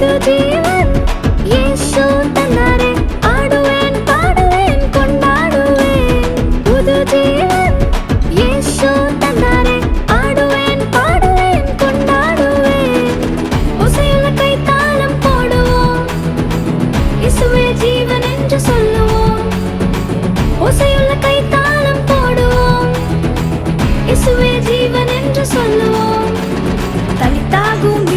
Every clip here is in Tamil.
புது ஜீவன் இயேசு தந்தாரே ஆடுவேன் பாடுவேன் கொண்டாடுவேன். புது ஜீவன் இயேசு தந்தாரே ஆடுவேன் பாடுவேன் கொண்டாடுவேன். உசையில கை தாளம் போடுவோம். இயேசுவே ஜீவன் என்று சொல்லுவோம். உசையுள்ள கை தாளம் போடுவோம். இயேசுவே ஜீவன் சொல்லுவோம். தனித்தாகும்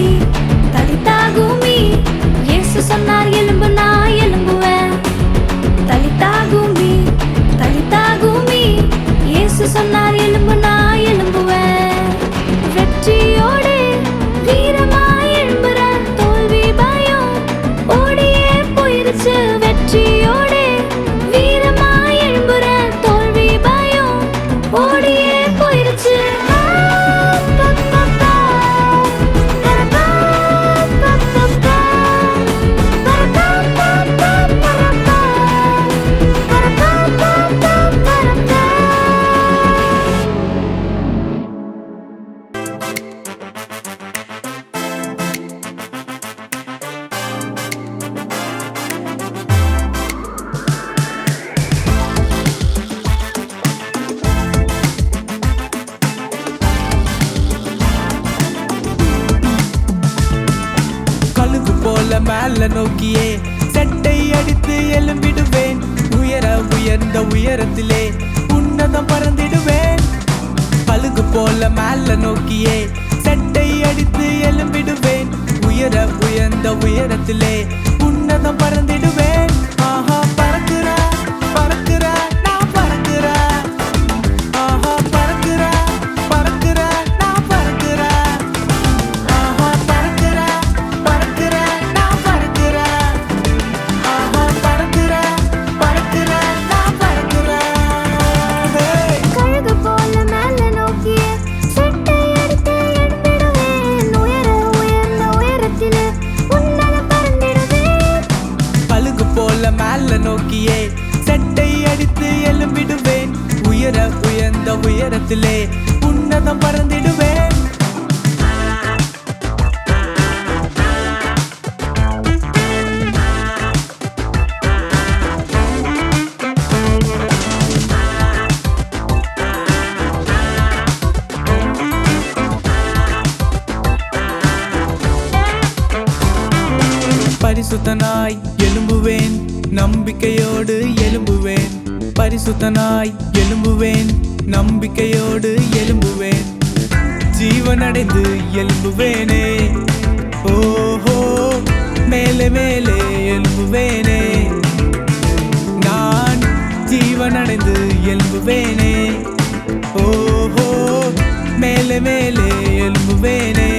சொன்னார் எலும்பு நான் எலும்புவேன். தலிதா பூமி தலிதா பூமி இயேசு சொன்னார் எலும்பு நான் போல மேல நோக்கியே. சட்டை அடித்து எழும்பிடுவேன். உயர உயர்ந்த உயரத்திலே. உன்னதம் பறந்திடுவேன். பரிசுத்தனாய் எழும்புவேன் நம்பிக்கையோடு எழும்புவேன். பரிசுத்தனாய் எழும்புவேன் நம்பிக்கையோடு எழும்புவேன். ஜீவனடைந்து எழும்புவேனே. ஓஹோ மேலே மேலே எழும்புவேனே. நான் ஜீவனடைந்து எழும்புவேனே. ஓஹோ மேலே மேலே எழும்புவேனே.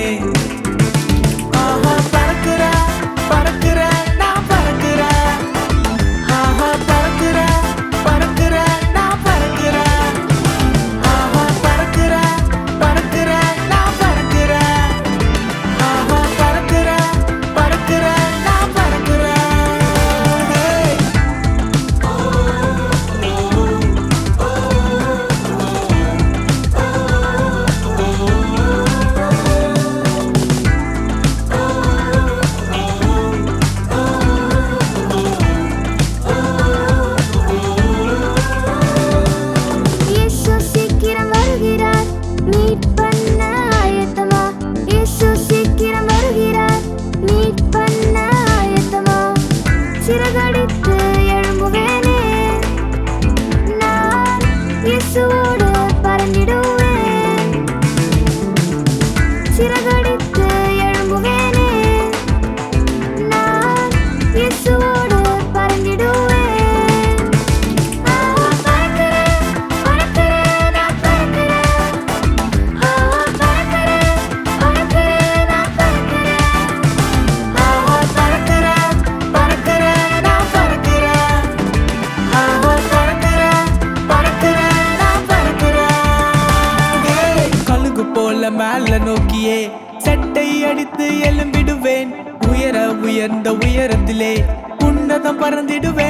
பறந்திடுவேன்.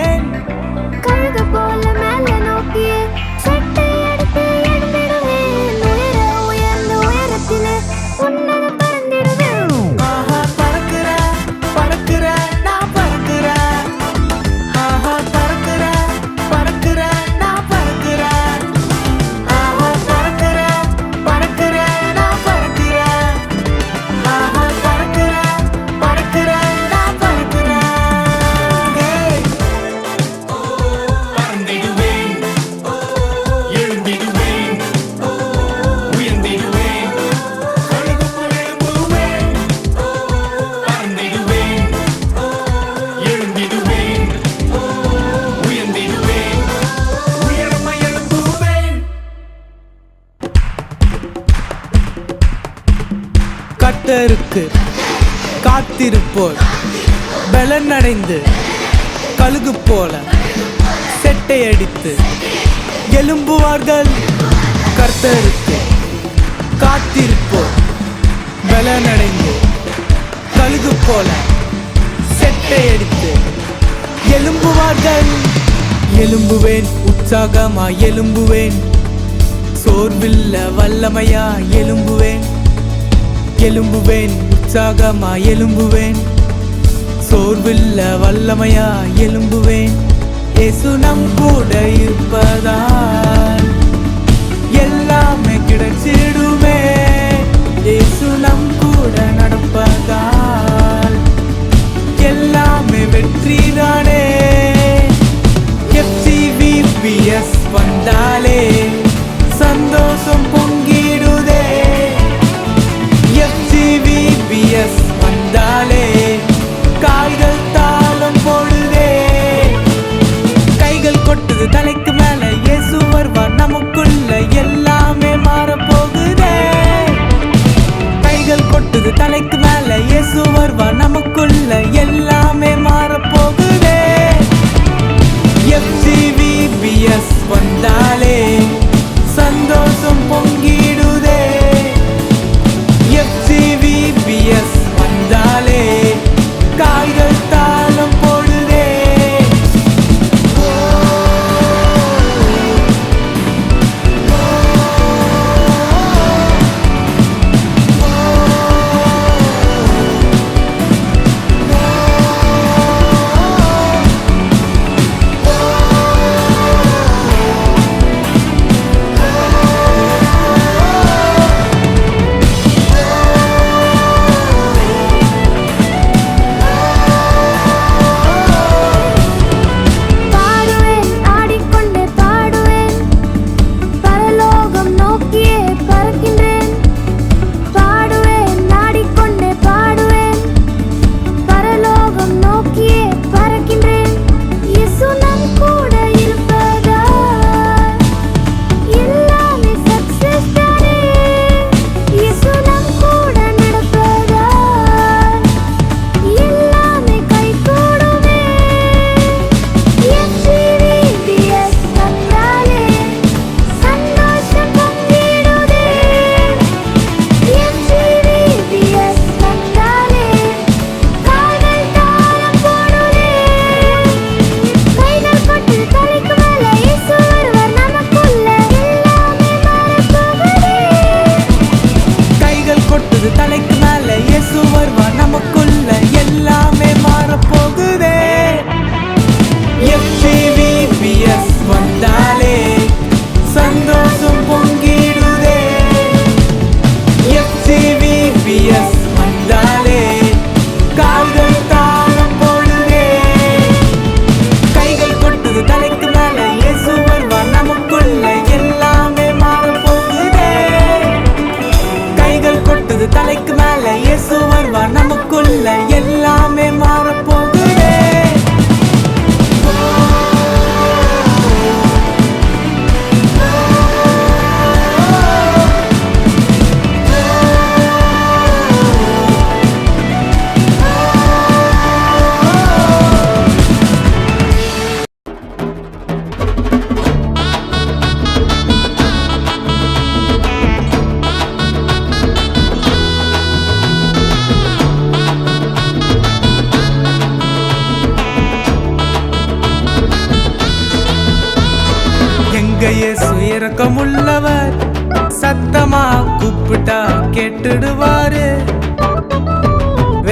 காத்திருப்போர். பலனடைந்து கழுகு போல செட்டை அடித்து எலும்புவார்கள் கர்த்தருக்கு காத்திருப்போர். பலனடைந்து கழுகு போல செட்டை அடித்து எலும்புவார்கள் எலும்புவேன் உற்சாகமா எலும்புவேன் சோர்வில்ல வல்லமையா எலும்புவேன் எலும்புவேன் உற்சாகமா எலும்புவேன் சோர்வில்ல வல்லமையா எலும்புவேன் இயேசு நம் கூட இருப்பதால் எல்லாமே கிடைச்சிடுமே. இயேசு நம் கூட நடப்பதால் எல்லாமே வெற்றிதானே.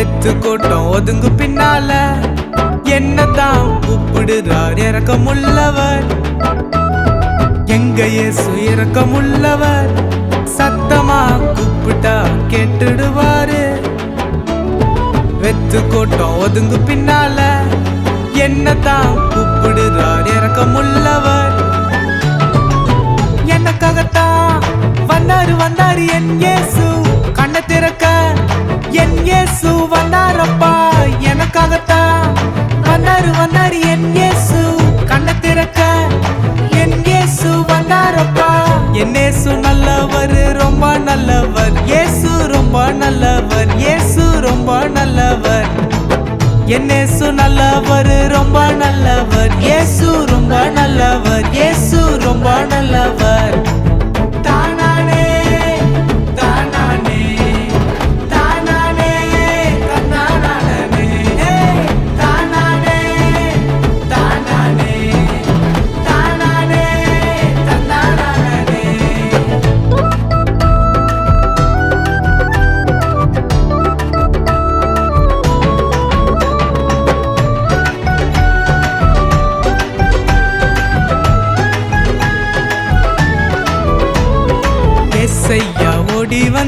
வெத்து கூட்டம் ஒதுங்கு பின்னால. என்னதான் கூப்பிடுறார்? உள்ளவர் எங்க இயேசு இரக்கமுள்ளவர்? சத்தமா கூப்பிட்டா கேட்டுடுவாரு. வெத்து கூட்டம் ஒதுங்கு பின்னால. என்னதான் கூப்பிடுறார்? உள்ளவர் எனக்காகத்தான் வந்தாரு வந்தாரு என் இயேசு. என் இயேசு வந்தாரப்பா எனக்காகத்தான். வந்தாரு வந்தாரு என் இயேசு கண்ணை திறக்க. என் இயேசு வந்தாரப்பா. என் இயேசு நல்லவர் ரொம்ப நல்லவர். இயேசு ரொம்ப நல்லவர் இயேசு ரொம்ப நல்லவர். என்னேசு நல்லவர் ரொம்ப நல்லவர். இயேசு ரொம்ப நல்லவர் இயேசு ரொம்ப நல்லவர்.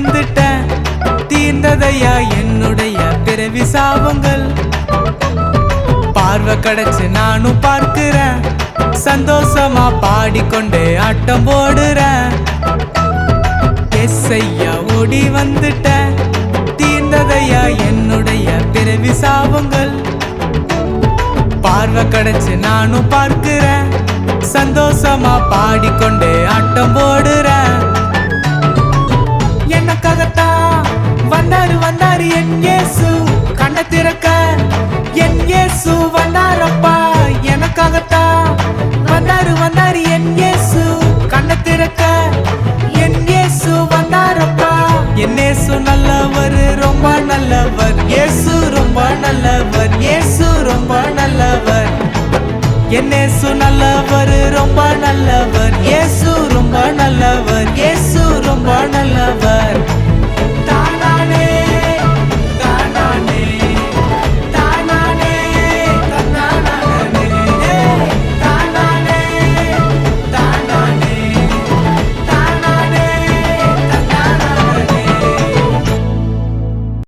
வந்துட்டேன். தீர்ந்ததையா? என்னுடைய பிறவி சாபங்கள். பார்வை கிடைச்சு நானும் பார்க்கிறேன். சந்தோஷமா பாடிக்கொண்டே ஆட்டம் போடுறேன். எஸ்ஐயா ஓடி வந்துட்டேன். தீர்ந்ததையா? என்னுடைய பிறவி சாபங்கள். பார்வை கிடைச்சு நானும் பார்க்கிறேன். சந்தோஷமா பாடிக்கொண்டே ஆட்டம் போடுறேன். எனக்காகத்தான் வந்தாரு வந்தாரு என் இயேசு. கண்ணை திறக்க என் இயேசு வந்தாரப்பா. எனக்காகத்தான் வந்தாரு வந்தாரு என் இயேசு. கண்ணை திறக்க என் இயேசு வந்தாரப்பா. என் இயேசு நல்லவர் ரொம்ப நல்லவர். இயேசு ரொம்ப நல்லவர் இயேசு ரொம்ப நல்லவர். என்னேசு நல்லவர் ரொம்ப நல்லவர். இயேசு ரொம்ப நல்லவர் ஏ மணலவர்